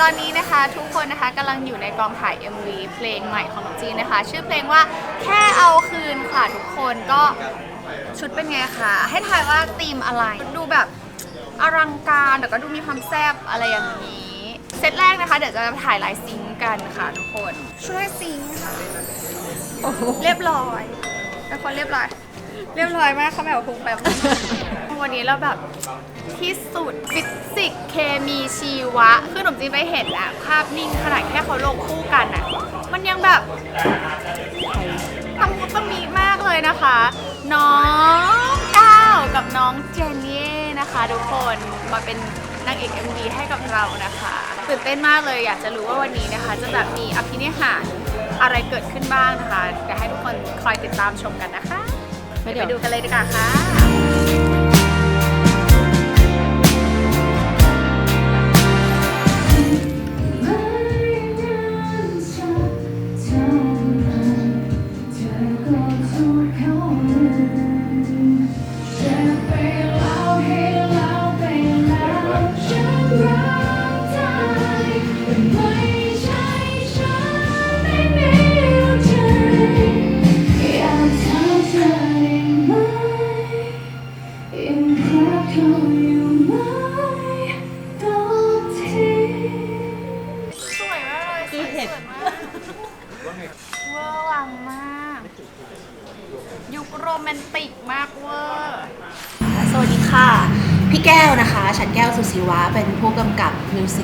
ตอนนี้นะคะทุกคนนะคะกำลังอยู่ในกองถ่าย MV เพลงใหม่ของน้องจีนนะคะ ชื่อเพลงว่าแค่เอาคืนค่ะทุกคนก็ชุดเป็นไงคะให้ทายว่าธีมอะไร ดูแบบอลังการแต่ก็ดูมีความแซ่บอะไรอย่างนี้ เซตแรกนะคะ เดี๋ยวจะถ่ายลายซิงค์กันค่ะทุกคนช่วยซิงค์ค่ะเรียบร้อยเป็นคนเรียบร้อย เรียบร้อยมากเขาแบบพุงแป๊บวันนี้เราแบบ ที่สุด ฟิสิกส์เคมีชีวะ คือหนุ่มจีนไปเห็นแล้วภาพนิ่งขนาดแค่เขาลงคู่กันอะ มันยังแบบตำมุตะมีมากเลยนะคะ น้องก้าวกับน้องเจนเย่นะคะทุกคนมาเป็นนางเอก MV ให้กับเรานะคะตื่นเต้นมากเลยอยากจะรู้ว่าวันนี้นะคะ จะแบบมีอภินิหารอะไรเกิดขึ้นบ้างนะคะเดี๋ยวให้ทุกคนคอยติดตามชมกันนะคะไปไปเดี๋ยวดูกันเลยดีกว่าค่ะ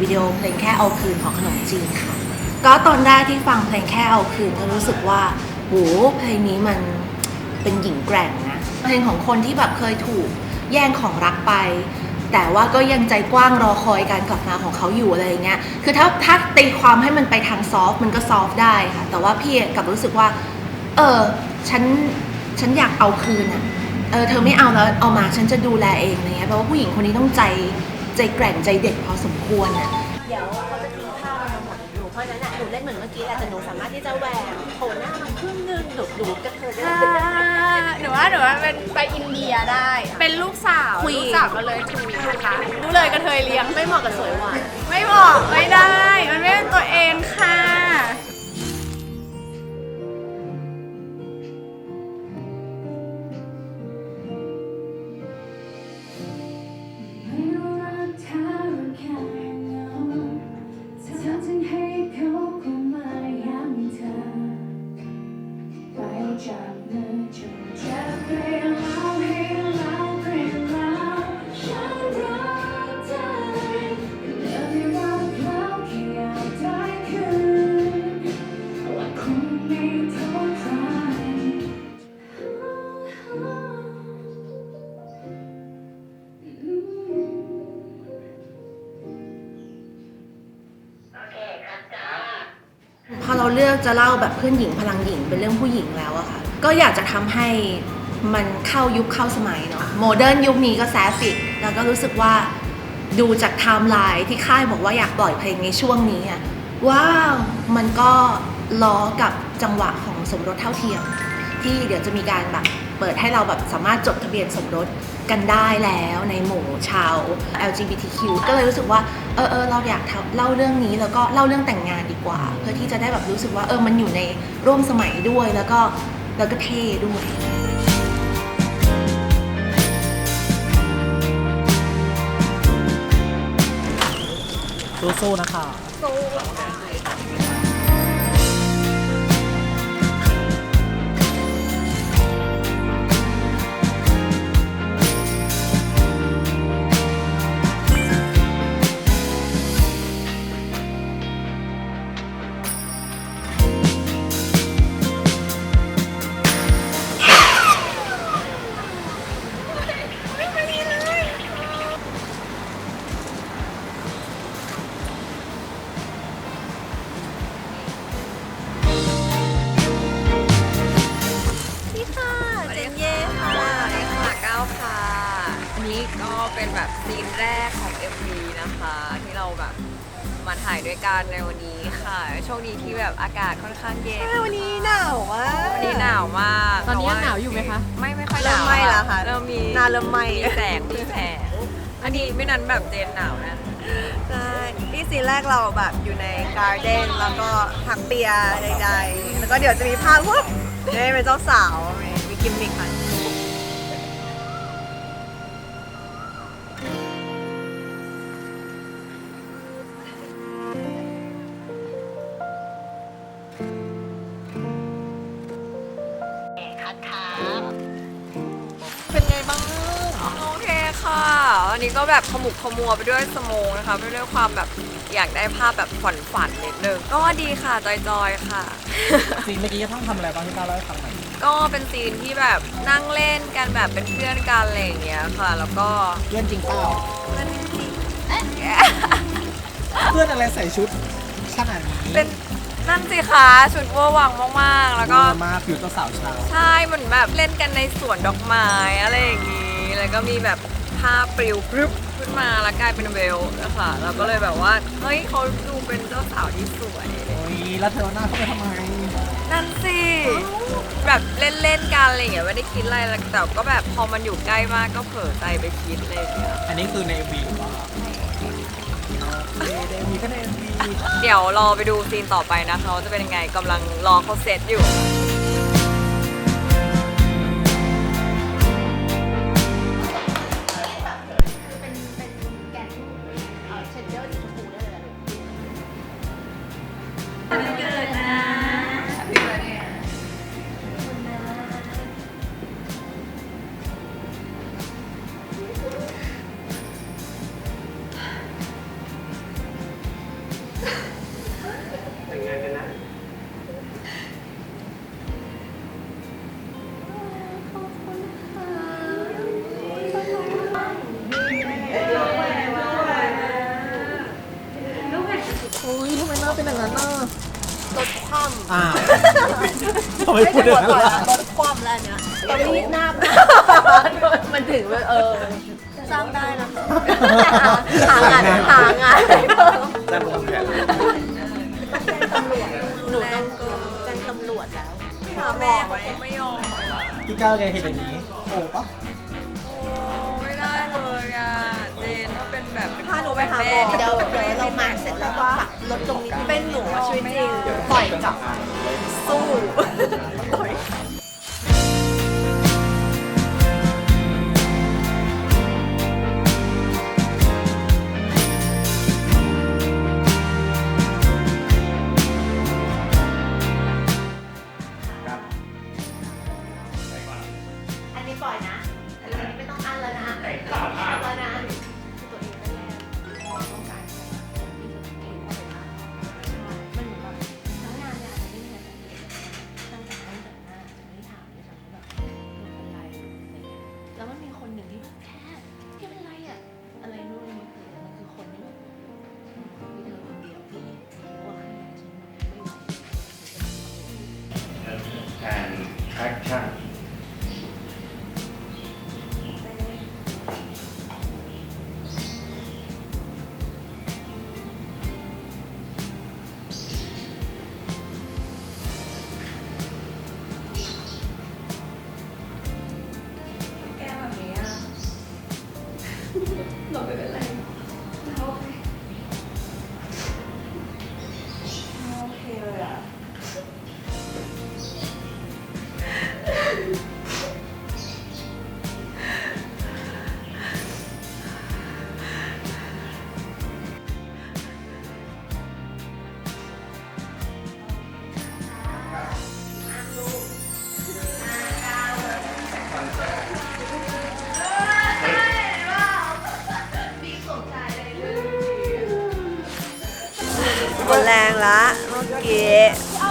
วิดีโอเพลงแค่เอาคืนของขนมจีนค่ะ ก็ตอนแรกที่ฟังเพลงแค่เอาคืนก็รู้สึกว่าโหเพลงนี้มันเป็นหญิงแกร่งนะเพลงของคนที่แบบเคยถูกแย่งของรักไป แต่ว่าก็ยังใจกว้างรอคอยการกลับมาของเขาอยู่อะไรอย่างเงี้ยคือถ้าถ้าตีความให้มันไปทางซอฟมันก็ซอฟได้ค่ะ แต่ว่าพี่กลับรู้สึกว่า เออฉันฉันอยากเอาคืนอะเออเธอไม่เอาแล้วเอามาฉันจะดูแลเองอะไรเงี้ยเพราะว่าผู้หญิงคนนี้ต้องใจ ใจแกร่งใจเด็ดพอสมควรอะเดี๋ยวเขาจะทิ้งผ้ามาหมดหนูเพราะฉะนั้นอะหนูเล่นเหมือนเมื่อกี้แหละแต่หนูสามารถที่จะแหวกโผล่หน้ามาครึ่งหนึงหนูหนูกระเทยได้หนูว่าหนูว่าเป็นไปอินเดียได้ เป็นลูกสาว Queen ลูกสาวก็เลยถูกนะคะรู้เลยกระเทยเลี้ยงไม่เหมาะกับสวยหวานไม่บอกไม่ได้ มันไม่เป็นตัวเองค่ะ จะเล่าแบบเพื่อนหญิงพลังหญิงเป็นเรื่องผู้หญิงแล้วอะค่ะ ก็อยากจะทำให้มันเข้ายุคเข้าสมัยเนาะโมเดิร์นยุคนี้ก็แซฟิกแล้วก็รู้สึกว่าดูจากไทม์ไลน์ที่ค่ายบอกว่าอยากปล่อยเพลงในช่วงนี้อะว้าวมันก็ล้อกับจังหวะของสมรสเท่าเทียม ที่เดี๋ยวจะมีการแบบเปิดให้เราแบบสามารถจดทะเบียนสมรส กันได้แล้วในหมู่ชาว LGBTQ ก็เลยรู้สึกว่าเออเออเราอยากทำเล่าเรื่องนี้แล้วก็เล่าเรื่องแต่งงานดีกว่า เพื่อที่จะได้แบบรู้สึกว่าเออมันอยู่ในร่วมสมัยด้วยแล้วก็แล้วก็เท่ด้วยสู้ๆนะคะนี่ อากาศค่อนข้างเย็นวันนี้หนาวมากวันนี้หนาวมากตอนนี้แยังหนาวอยู่ไหมคะ ไม่ไม่ค่อยหเริ่นามวไหม้แล้วค่ะเริ่มมีหน้าเริ่มไหม้มีแสงมีแสงอันนี้ไม่นั้นแบบเจนหนาวนะใช่ดีที่ซีนแรกเราแบบอยู่ในการ์เด้นแล้วก็ถักเปียร์ใดๆ แล้วก็เดี๋ยวจะมีภาพปุ๊บได้เป็นเจ้าสาวมีมีกิมมิคค่ะ นนี้ก็แบบขมุกขมัวไปด้วยสโมงนะคะไปด้วยความแบบอยากได้ภาพแบบฝันฝันๆนิดนึงก็ดีค่ะจอยๆค่ะ ซีนเมื่อกี้จะต้องทำอะไรบ้างที่ต้าเล่าให้ฟังหน่อยก็เป็นซีนที่แบบนั่งเล่นกันแบบเป็นเพื่อนกันอะไรอย่างเงี้ยค่ะ แล้วก็เพื่อนจริงเปล่าเพื่อนจริงเพื่อนอะไรใส่ชุดขนาดนี้ๆเป็นนั่นสิคะชุดเวอร์วังมากๆ แล้วก็ มาฟิวเจ้าสาวชาวใช่เหมือนแบบเล่นกันในสวนดอกไม้อะไรอย่างงี้ แล้วก็มีแบบ ภาพปลิวพรึบขึ้นมาแล้วกลายเป็นเวลนะคะเราก็เลยแบบว่า เฮ้ยเขาดูเป็นเจ้าสาวที่สวย โอ้ยแล้วเธอหน้าเข้าไปทำไมนั่นสิ แบบเล่นๆกันอะไรอย่างเงี้ยไม่ได้คิดอะไรแล้วแต่ก็แบบพอมันอยู่ใกล้มากก็เผลอใจไปคิดอะไรอย่างเลยอันนี้คือในวีหรือว่าในวีก็ในวี เดี๋ยวรอไปดูซีนต่อไปนะคะว่าจะเป็นยังไงกำลังรอเขาเซตอยู่ อ้าวำทำไมพูดอย่างนั้นล่ะรถคว่ำแล้วเนี่ยตอนนี้หน้ามันถึงว่าเออสร้างได้นะหางานหางานให้เพิ่มนั่นผมแผนหนูต้องแจ้งตำรวจแล้วหาแม่เขาก็ไม่ยอมพี่ก้าวแกเห็นอย่างนี้โอ้ปะโอ้ไม่ได้เลยอะเจนถ้าเป็นแบบพาหนูไปหาหมอเดี๋ยวเดี๋ยวเรามาเสร็จ แล้วก็ขับรถตรงนี้เป็นหนูอะชีวิตจริงปล่อยกลับสู้อัน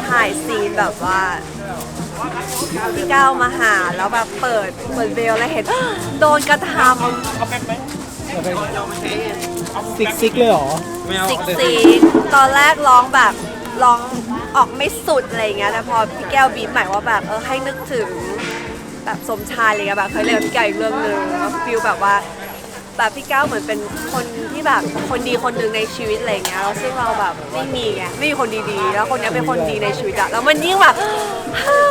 ถ่ายซีนแบบว่าพี่ก้าวมาหาแล้วแบบเปิดเปิดเบลแล้วเห็น โดนกระทเดี๋ยวไปซิกซิกเลยเหรอำซิกซีนตอนแรกร้องแบบร้องออกไม่สุดอะไรอย่างเงี้ยแต่พอพี่แก้วบีบใหม่ว่าแบบเออให้นึกถึงแบบสมชายอะไรเงี้ยแบบเคยเล่นกับพี่แก้วอีกเรื่องหนึ่งแล้วฟิลแบบว่า แบบพี่ก้าวเหมือนเป็นคนที่แบบคนดีคนหนึ่งในชีวิตอะไรเงี้ยแล้วซึ่งเราแบบไม่มีไงไม่มีคนดีๆ แล้วคนเนี้ยเป็นคนดีในชีวิตอะแล้วมันยิ่งแบบ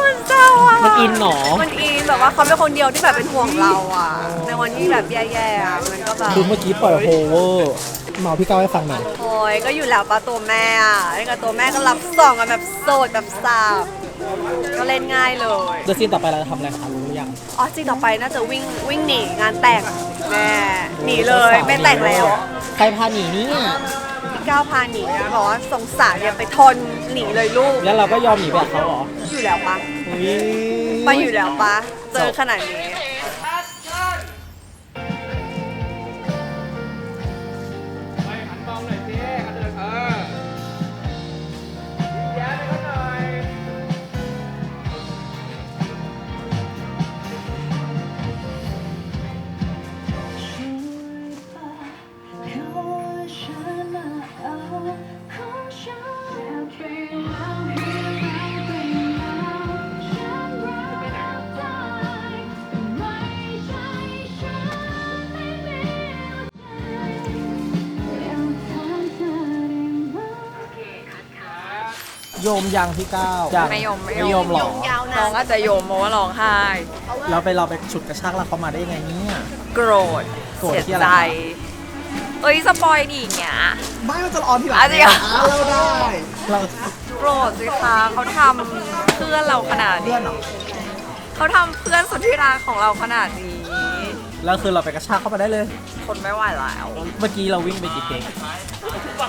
มันเศร้าอะมันอินเหรอ มันอินแบบว่าเขาเป็นคนเดียวที่แบบเป็นห่วงเราอะในวันที่แบบแย่ๆอะมันก็แบบคือเมื่อกี้ปล่อยโฮเวอร์เมาพี่ก้าวให้ฟังหน่อยโอ้ยก็อยู่แล้วปะตัวแม่อะเล่นกับตัวแม่ก็รับส่องกันแบบโสดแบบสาวก็เล่นง่ายเลยเดี๋ยวซีนต่อไปเราจะทำอะไรคะรู้หรือยังอ๋อจริงต่อไปน่าจะวิ่งวิ่งหนีงานแต่ง แม่หนีเลยไม่แต่งแล้วใครพาหนีเนี่ยพี่ก้าวพาหนีนะบอกว่าสงสารอย่าไปทนหนีเลยลูกแล้วเราก็ยอมหนีแบบเขาเหรออยู่แล้วปะอุ๊ยไปอยู่แล้วปะเจอขนาดนี้ ยมยังพี่ก้าวยังไม่ยอมไม่ไม่ยอมหรอน้องอาจจะโยมเพราะว่าร้องไห้เราไปเราไปฉุดกระชากเราเขามาได้ยังไงเนี่ย โกรธโกรธเสียที่อะไร ใจ เอ้ยสปอยดิอย่างเงี้ย ไม่มันจะออนที่หลังอะจริงเหรอเราได้เราโกรธสิคะเขาทำเพื่อนเราขนาดเพื่นี้อนเหรอเขาทำเพื่อนสุดที่รักของเราขนาดนี้ แล้วคือเราไปกระชากเข้ามาได้เลยทนไม่ไหวแล้วเมื่อกี้เราวิ่งไปกี่เพลง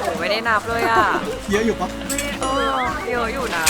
โอ้ไม่ได้นับเลยอะ เยอะอยู่ปะเออเยอะอยู่นะ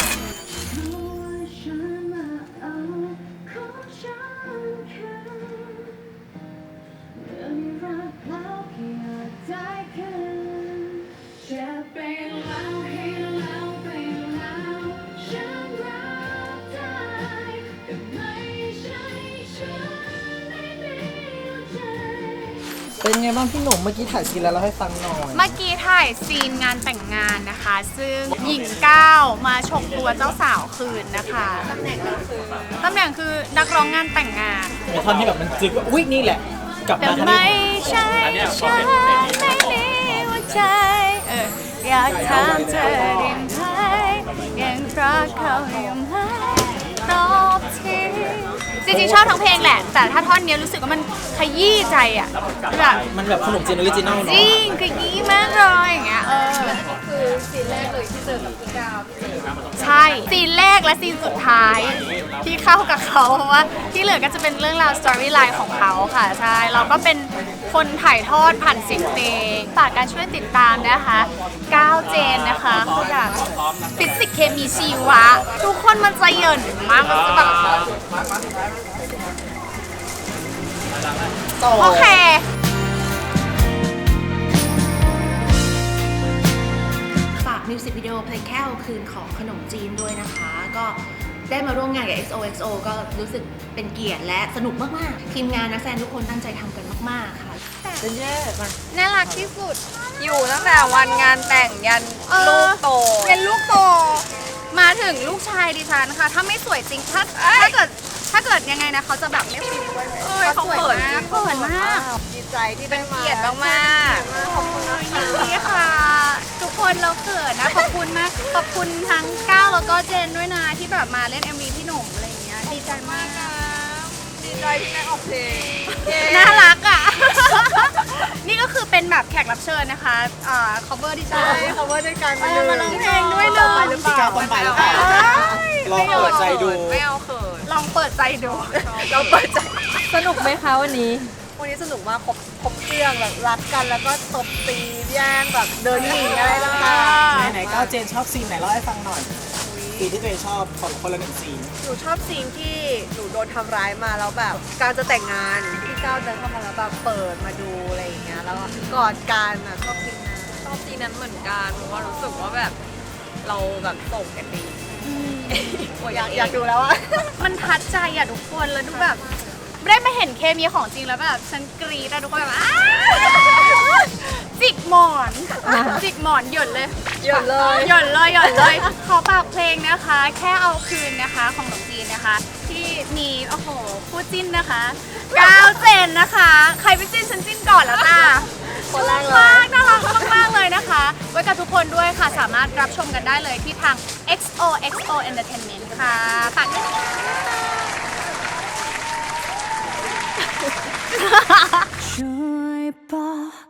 เป็นไงบ้างพี่หนุ่มเมื่อกี้ถ่ายซีนแล้วเราให้ฟังหน่อยเมื่อกี้ถ่ายซีนงานแต่งงานนะคะ ซึ่งหญิงก้าวมาฉกตัวเจ้าสาวคืนนะคะตำแหน่งคือตำแหน่งคือนักร้องงานแต่งงานมีท่อนที่แบบมันจึกว่าอุ้ยนี่แหละ กลับแต่มาทางไม่นี้ใช่ฉันไม่มีหัวใจเอออยากถามเธอได้ไหมยังรักเขาอยู่ไหมตอบที จริงๆชอบทั้งเพลงแหละ แต่ถ้าท่อนเนี้ยรู้สึกว่ามันขยี้ใจอะแบบมันแบบขนมจีนออริจินอลจเนาะ ริงขยี้มากเลยอย่างเงี้ยเออใช่ซีนแรกและซีนสุดท้ายที่เข้ากับเขาเพราะว่าที่เหลือก็จะเป็นเรื่องราวสตอรี่ไลน์ของเขาค่ะ ใช่ เราก็เป็น คนถ่ายทอดผ่านเสียงเพลงฝากการช่วยติดตามนะคะก้าวเจนนะคะเขาอยากฟิสิกส์เคมีชีวะ ทุกคนมันจะเหยินมากมันจะแบบโอเคฝากมิวสิกวิดีโอเพลงแค่คืนของขนมจีนด้วยนะคะ ก็ได้มาร่วมงานกับ XOXO ก็รู้สึกเป็นเกียรติและสนุกมาก ๆ ทีมงานนักแสดงทุกคนตั้งใจทำกันมาก ๆ ค่ะ น่ารักที่สุด อยู่ตั้งแต่วันงานแต่งยันเออ ลูกโต เป็นลูกโต มาถึงลูกชายดิฉันค่ะ ถ้าไม่สวยจริง ถ้าถ้าเกิดถ้าเกิดยังไงนะเขาจะแบบไม่ฟิลด้วยเอ้ยเขาสวยเขินมากเขินมากดีใจที่เป็นเกียรติมากๆขอบคุณนะคะ นี่ค่ะ ทุกคนเราเขินนะ ขอบคุณมาก ขอบคุณทั้งก้าวแล้วก็เจนด้วยนะที่แบบมาเล่น MV พี่หนุ่มอะไรอย่างเงี้ย ดีใจมากนะดี ใจที่ได้ออกเพลงน่ารักอะ นี่ก็คือเป็นแบบแขกรับเชิญนะคะอ่า cover ดิฉันเขาว่าด้วยกันเออมาร้องเพลงด้วยเนอะไปหรือเปล่าพี่ก้าวต้องไปแล้วค่ะลองเปิดใจดู ไม่เอาเขินลองเปิดใจดูเราเปิดใจ สนุกไหมคะวันนี้ วันนี้สนุกมากครบครบเครื่องแบบรักกันแล้วก็ตบตีแย่งแบบเดินหนีอะไรต่างไหนไหนๆก้าวเจนชอบซีนไหนเล่าให้ฟังหน่อย ซีนที่ตัวเองชอบคนคนละหนึ่งซีนๆหนูชอบซีนที่หนูโดนทำร้ายมาแล้วแบบการจะแต่งงานพี่ก้าวเดินเข้ามาแล้วแบบเปิดมาดูอะไรอย่างเงี้ยแล้วก็กอดกันอะชอบซีนนั้นชอบซีนนั้นเหมือนกันเพราะว่ารู้สึกว่าแบบเราแบบส่งกันดีอยากอยากดูแล้วอะมันทัดใจอะทุกคนแล้วดูแบบได้มาเห็นเคมีของจริงแล้วแบบฉันกรี๊ดอะทุกคนแบบอ้าว จิกหมอนจิกหมอนหยดเลยหยดเลยหยดเลยหยดเลยขอฝากเพลงนะคะ แค่เอาคืนนะคะของหลวงจีนนะคะ ที่มีโอ้โหคู่จิ้นนะคะก้าวเจนนะคะ ใครไปจิ้นฉันจิ้นก่อนแล้วจ้าคนแรกเลยมากน่ารักมากๆเลยนะคะ ไว้กับทุกคนด้วยค่ะสามารถรับชมกันได้เลยที่ทาง XOXO Entertainment ค่ะฝากด้วยนะคะ ช่วยบอก